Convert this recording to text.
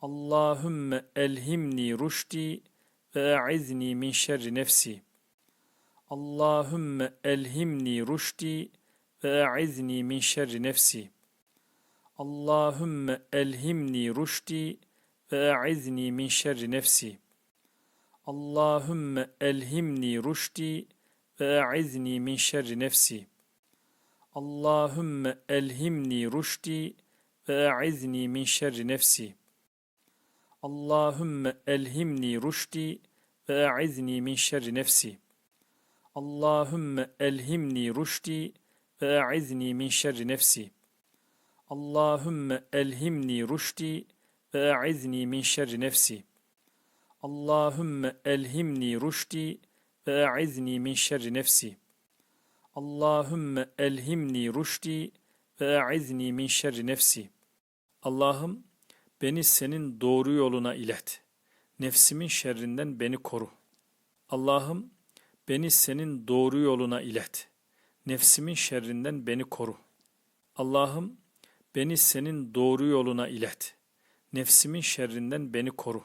Allahümme elhimni rüşdi ve e'izni min şerri nefsi. Allahümme elhimni rüşdi ve e'izni min şerri nefsi. Allahümme elhimni rüşdi ve e'izni min şerri nefsi. Allahümme elhimni rüşdi ve e'izni min şerri nefsi. Allahümme elhimni rüşdi ve e'izni min şerri nefsi. Allahümme elhimni rüşdi ve e'izni min şerri nefsi. Allahümme elhimni rüşdi ve e'izni min şerri nefsi. Allahümme elhimni rüşdi ve e'izni min şerri nefsi. Allahümme elhimni rüşdi ve e'izni min şerri nefsi. Allahümme elhimni rüşdi ve e'izni min şerri nefsi. Allah'ım beni senin doğru yoluna ilet. Nefsimin şerrinden beni koru. Allah'ım beni senin doğru yoluna ilet. Nefsimin şerrinden beni koru. Allah'ım beni senin doğru yoluna ilet. Nefsimin şerrinden beni koru.